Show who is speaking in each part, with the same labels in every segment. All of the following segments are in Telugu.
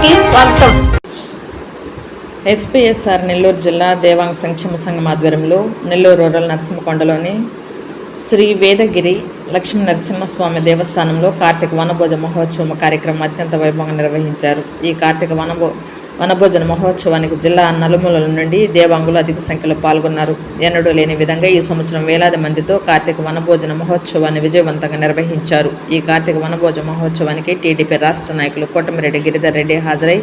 Speaker 1: కి స్వాగతం
Speaker 2: ఎస్పీఎస్ఆర్ నెల్లూరు జిల్లా దేవాంగ సంక్షేమ సంఘం ఆధ్వర్యంలో నెల్లూరు రూరల్ నరసింహకొండలోని శ్రీ వేదగిరి లక్ష్మీ నరసింహస్వామి దేవస్థానంలో కార్తీక వనభోజ మహోత్సవం కార్యక్రమం అత్యంత వైభవంగా నిర్వహించారు. ఈ కార్తీక వనభో వనభోజన మహోత్సవానికి జిల్లా నలుమూలల నుండి దేవాంగులు అధిక సంఖ్యలో పాల్గొన్నారు. ఎన్నడూ లేని విధంగా ఈ సంవత్సరం వేలాది మందితో కార్తీక వనభోజన మహోత్సవాన్ని విజయవంతంగా నిర్వహించారు. ఈ కార్తీక వనభోజన మహోత్సవానికి టీడీపీ రాష్ట్ర నాయకులు కోటమిరెడ్డి గిరిధర్ రెడ్డి హాజరై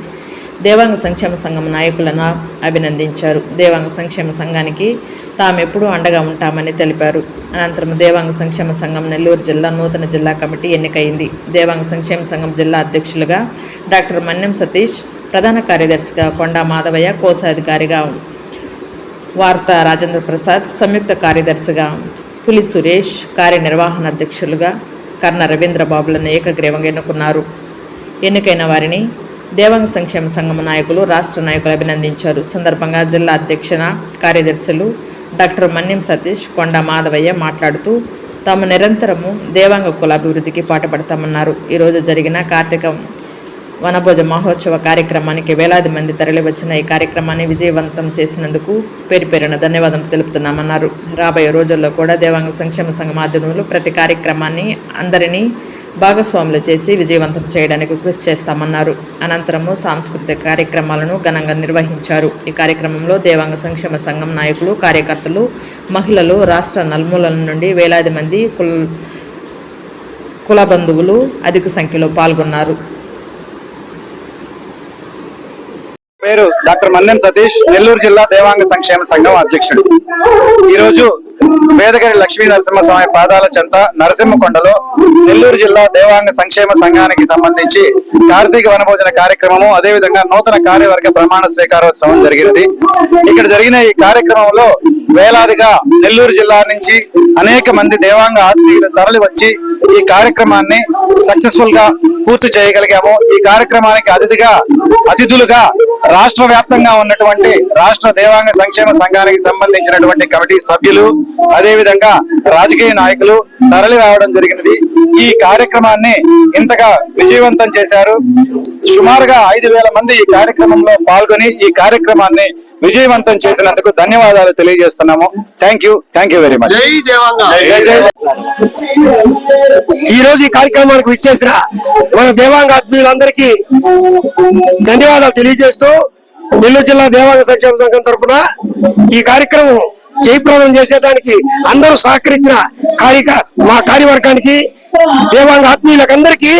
Speaker 2: దేవాంగ సంక్షేమ సంఘం నాయకులను అభినందించారు. దేవాంగ సంక్షేమ సంఘానికి తాము ఎప్పుడూ అండగా ఉంటామని తెలిపారు. అనంతరం దేవాంగ సంక్షేమ సంఘం నెల్లూరు జిల్లా నూతన జిల్లా కమిటీ ఎన్నికైంది. దేవాంగ సంక్షేమ సంఘం జిల్లా అధ్యక్షులుగా డాక్టర్ మన్యం సతీష్ ప్రధాన కార్యదర్శిగా కొండా మాధవయ్య కోశాధికారిగా వార్త రాజేంద్ర ప్రసాద్ సంయుక్త కార్యదర్శిగా పులి సురేష్ కార్యనిర్వహణ అధ్యక్షులుగా కర్ణ రవీంద్రబాబులను ఏకగ్రీవంగా ఎన్నుకున్నారు. ఎన్నికైన వారిని దేవాంగ సంక్షేమ సంఘం నాయకులు రాష్ట్ర నాయకులు అభినందించారు. సందర్భంగా జిల్లా అధ్యక్షన కార్యదర్శులు డాక్టర్ మన్యం సతీష్ కొండ మాధవయ్య మాట్లాడుతూ తాము నిరంతరము దేవాంగ కుల అభివృద్ధికి పాటుపడతామన్నారు. ఈరోజు జరిగిన కార్తీక వనభోజ మహోత్సవ కార్యక్రమానికి వేలాది మంది తరలివచ్చిన ఈ కార్యక్రమాన్ని విజయవంతం చేసినందుకు పేరు పేరున ధన్యవాదం తెలుపుతున్నామన్నారు. రాబోయే రోజుల్లో కూడా దేవాంగ సంక్షేమ సంఘం ఆధ్వర్యంలో ప్రతి కార్యక్రమాన్ని అందరినీ భాగస్వాములు చేసి విజయవంతం చేయడానికి కృషి చేస్తామన్నారు. అనంతరము సాంస్కృతిక కార్యక్రమాలను ఘనంగా నిర్వహించారు. ఈ కార్యక్రమంలో దేవాంగ సంక్షేమ సంఘం నాయకులు కార్యకర్తలు మహిళలు రాష్ట్ర నలుమూలల నుండి వేలాది మంది కుల కుల బంధువులు అధిక సంఖ్యలో పాల్గొన్నారు.
Speaker 3: పేరు డాక్టర్ మన్నెం సతీష్ నెల్లూరు జిల్లా దేవాంగ సంక్షేమ సంఘం అధ్యక్షుడు. ఈరోజు వేదగిరి లక్ష్మీ నరసింహస్వామి పాదాల చెంత నరసింహకొండలో నెల్లూరు జిల్లా దేవాంగ సంక్షేమ సంఘానికి సంబంధించి కార్తీక వనభోజన కార్యక్రమము అదేవిధంగా నూతన కార్యవర్గ ప్రమాణ స్వీకారోత్సవం జరిగినది. ఇక్కడ జరిగిన ఈ కార్యక్రమంలో వేలాదిగా నెల్లూరు జిల్లా నుంచి అనేక మంది దేవాంగ ఆత్మీయులు తరలి వచ్చి ఈ కార్యక్రమాన్ని సక్సెస్ఫుల్గా పూర్తి చేయగలిగాము. ఈ కార్యక్రమానికి అతిథిగా అతిథులుగా రాష్ట్ర వ్యాప్తంగా ఉన్నటువంటి రాష్ట్ర దేవాంగ సంక్షేమ సంఘానికి సంబంధించినటువంటి కమిటీ సభ్యులు అదే విధంగా రాజకీయ నాయకులు తరలి రావడం జరిగినది. ఈ కార్యక్రమాన్ని ఇంతగా విజయవంతం చేశారు. సుమారుగా ఐదు వేల మంది ఈ కార్యక్రమంలో పాల్గొని ఈ కార్యక్రమాన్ని విజయవంతం చేసినందుకు ధన్యవాదాలు తెలియజేస్తున్నాము. Thank you thank you very much
Speaker 4: ఈ రోజు ఈ కార్యక్రమానికి విచ్చేసిన మన దేవాంగ ఆత్మీయులందరికీ ధన్యవాదాలు తెలియజేస్తూ నెల్లూరు జిల్లా దేవాంగ సంక్షేమ సంఘం తరఫున ఈ కార్యక్రమం జయప్రదం చేసేదానికి అందరూ సహకరించిన కార్యక మా కార్యవర్గానికి దేవాంగ ఆత్మీయులకందరికీ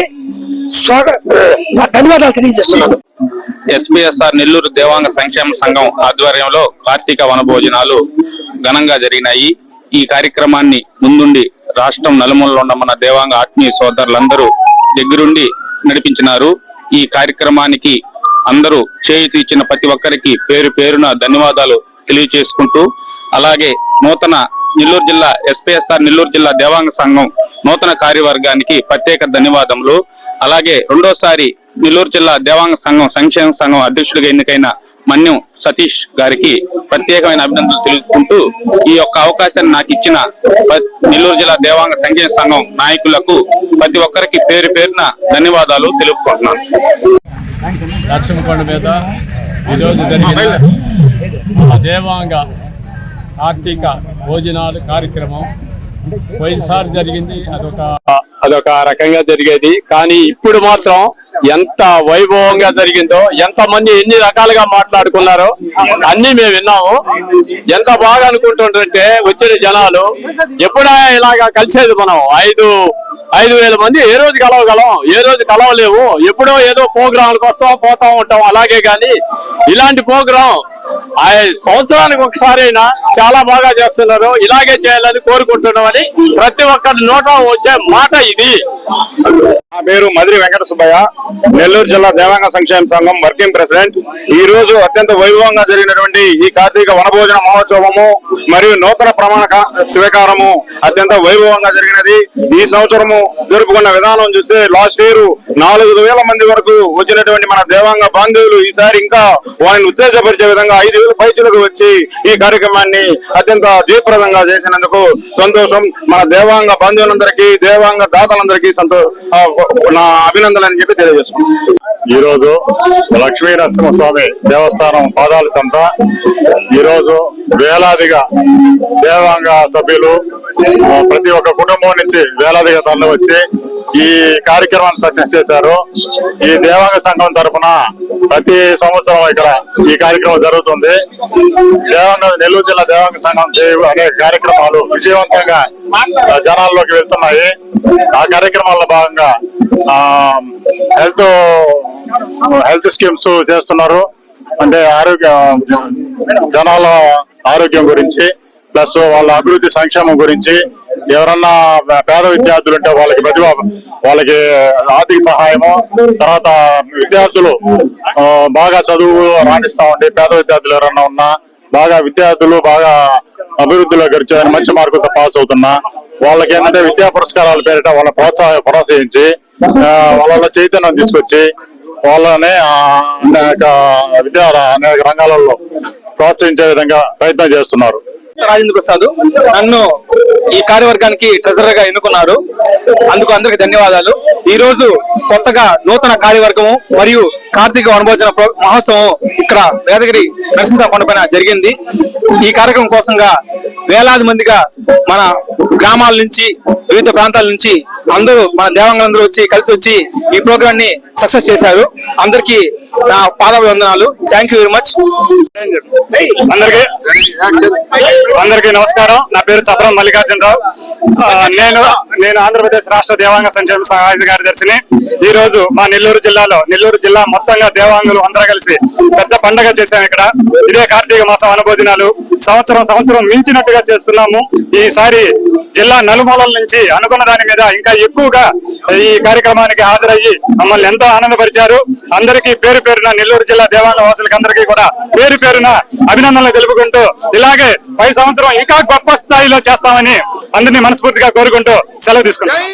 Speaker 4: స్వాగ ధన్యవాదాలు తెలియజేస్తున్నాను.
Speaker 5: ఎస్పీఎస్ఆర్ నెల్లూరు దేవాంగ సంక్షేమ సంఘం ఆధ్వర్యంలో కార్తీక వనభోజనాలు ఘనంగా జరిగినాయి. ఈ కార్యక్రమాన్ని ముందుండి రాష్ట్రం నలుమూలలో ఉన్న మన దేవాంగ ఆత్మీయ సోదరులందరూ దగ్గరుండి నడిపించినారు. ఈ కార్యక్రమానికి అందరూ చేయుతూ ఇచ్చిన ప్రతి ఒక్కరికి పేరు పేరున ధన్యవాదాలు తెలియజేసుకుంటూ అలాగే నూతన నెల్లూరు జిల్లా ఎస్పీఎస్ఆర్ నెల్లూరు జిల్లా దేవాంగ సంఘం నూతన కార్యవర్గానికి ప్రత్యేక ధన్యవాదములు. అలాగే రెండోసారి నెల్లూరు జిల్లా దేవాంగ సంఘం సంక్షేమ సంఘం అధ్యక్షుడిగా ఎన్నికైన మన్యం సతీష్ గారికి ప్రత్యేకమైన అభినందనలు తెలుపుకుంటూ ఈ యొక్క అవకాశాన్ని నాకు ఇచ్చిన నెల్లూరు జిల్లా దేవాంగ సంక్షేమ సంఘం నాయకులకు ప్రతి ఒక్కరికి పేరు పేరున ధన్యవాదాలు తెలుపుకుంటున్నాను.
Speaker 6: మీద ఈరోజు జరిగిన దేవాంగ ఆర్థిక భోజనాలు కార్యక్రమం పోయినసారి జరిగింది అదొక అదొక రకంగా జరిగేది. కానీ ఇప్పుడు మాత్రం ఎంత వైభవంగా జరిగిందో ఎంత మంది ఎన్ని రకాలుగా మాట్లాడుకున్నారో అన్ని మేము విన్నాము. ఎంత బాగా అనుకుంటుంటే వచ్చిన జనాలు ఎప్పుడా ఇలాగా కలిసేది మనం. ఐదు ఐదు వేల మంది ఏ రోజు కలవగలం ఏ రోజు కలవలేము. ఎప్పుడో ఏదో ప్రోగ్రాంలకు వస్తాం పోతా ఉంటాం. అలాగే గాని ఇలాంటి ప్రోగ్రాం సంవత్సరానికి ఒకసారి అయినా చాలా బాగా చేస్తున్నారు. ఇలాగే చేయాలని కోరుకుంటున్నామని ప్రతి ఒక్కరి నోట వచ్చే మాట ఇది.
Speaker 3: నా పేరు మధురి వెంకట సుబ్బయ్య. నెల్లూరు జిల్లా దేవాంగ సంక్షేమ సంఘం వర్కింగ్ ప్రెసిడెంట్. ఈ రోజు అత్యంత వైభవంగా జరిగినటువంటి ఈ కార్తీక వనభోజన మహోత్సవము మరియు నూతన ప్రమాణ స్వీకారము అత్యంత వైభవంగా జరిగినది. ఈ సంవత్సరము జరుపుకున్న విధానం చూస్తే లాస్ట్ ఇయర్ నాలుగు వేల మంది వరకు వచ్చినటువంటి మన దేవాంగ బాంధవులు ఈసారి ఇంకా వారిని ఉత్తేజపరిచే విధంగా ఐదు వేల పైచులకు వచ్చి ఈ కార్యక్రమాన్ని అత్యంత జయప్రదంగా చేసినందుకు సంతోషం. మన దేవాంగ బంధువులందరికీ దేవాంగ దాతలందరికీ సంతో
Speaker 7: నా అభినందనలు అని చెప్పి తెలియజేసుకున్నాను
Speaker 1: ఈ రోజు లక్ష్మీ నరసింహస్వామి దేవస్థానం పాదాల చెంత. ఈరోజు వేలాదిగా దేవాంగ సభ్యులు ప్రతి ఒక్క కుటుంబం నుంచి వేలాదిగా తరలి వచ్చి ఈ కార్యక్రమాన్ని సక్సెస్ చేశారు. ఈ దేవాంగ సంఘం తరపున ప్రతి సంవత్సరం ఇక్కడ ఈ కార్యక్రమం జరుగుతుంది. దేవాంగ నెల్లూరు జిల్లా దేవాంగ సంఘం అనే కార్యక్రమాలు విజయవంతంగా జనాల్లోకి వెళ్తున్నాయి. ఆ కార్యక్రమాల్లో భాగంగా ఆ హెల్త్ హెల్త్ స్కీమ్స్ చేస్తున్నారు. అంటే ఆరోగ్య జనాల ఆరోగ్యం గురించి ప్లస్ వాళ్ళ అభివృద్ధి సంక్షేమం గురించి ఎవరన్నా పేద విద్యార్థులు ఉంటే వాళ్ళకి ప్రతిభ వాళ్ళకి ఆర్థిక సహాయము తర్వాత విద్యార్థులు బాగా చదువు రాణిస్తా ఉండి పేద విద్యార్థులు ఎవరన్నా ఉన్నా బాగా విద్యార్థులు బాగా అభివృద్ధిలో గడిచారని మంచి మార్కులతో పాస్ అవుతున్నా వాళ్ళకి ఏంటంటే విద్యా పురస్కారాలు పేరిట వాళ్ళ ప్రోత్సాహ ప్రోత్సహించి వాళ్ళ చైతన్యం తీసుకొచ్చి వాళ్ళని అనేక విద్యా అనేక రంగాలలో ప్రోత్సహించే విధంగా ప్రయత్నం చేస్తున్నారు.
Speaker 7: రాజేంద్ర ప్రసాద్ నన్ను ఈ కార్యవర్గానికి ట్రెజరర్గా ఎన్నుకున్నారు. అందుకు అందరికి ధన్యవాదాలు. ఈ రోజు కొత్తగా నూతన కార్యవర్గము మరియు కార్తీక వనభోజన మహోత్సవం ఇక్కడ వేదగిరి నరసింహ కొండపైన జరిగింది. ఈ కార్యక్రమం కోసంగా వేలాది మందిగా మన గ్రామాల నుంచి వివిధ ప్రాంతాల నుంచి అందరూ మన దేవాంగులందరూ వచ్చి కలిసి వచ్చి ఈ ప్రోగ్రామ్ని సక్సెస్ చేశారు. అందరికీ నా పాదాభివందనాలు. థ్యాంక్ యూ వెరీ మచ్
Speaker 1: అందరికి అందరికి నమస్కారం. నా పేరు చప్రం మల్లికార్జునరావు. నేను నేను ఆంధ్రప్రదేశ్ రాష్ట్ర దేవాంగ సంక్షేమ సహాయ కార్యదర్శిని. ఈ రోజు మా నెల్లూరు జిల్లాలో నెల్లూరు జిల్లా మొత్తంగా దేవాంగులు అందరూ కలిసి పెద్ద పండగ చేశాం ఇక్కడ. ఇదే కార్తీక మాసం అనుభోజనాలు సంవత్సరం సంవత్సరం మించినట్టు మించినట్టుగా చేస్తున్నాము. ఈసారి జిల్లా నలుమూలల నుంచి అనుకున్న దాని మీద ఇంకా ఎక్కువగా ఈ కార్యక్రమానికి హాజరయ్యి మమ్మల్ని ఎంతో ఆనందపరిచారు. అందరికీ పేరు పేరున నెల్లూరు జిల్లా దేవాలయ వాసులకి అందరికీ కూడా పేరు పేరున అభినందనలు తెలుపుకుంటూ ఇలాగే పై సంవత్సరం ఇంకా గొప్ప స్థాయిలో చేస్తామని అందరినీ మనస్ఫూర్తిగా కోరుకుంటూ సెలవు తీసుకుంటాం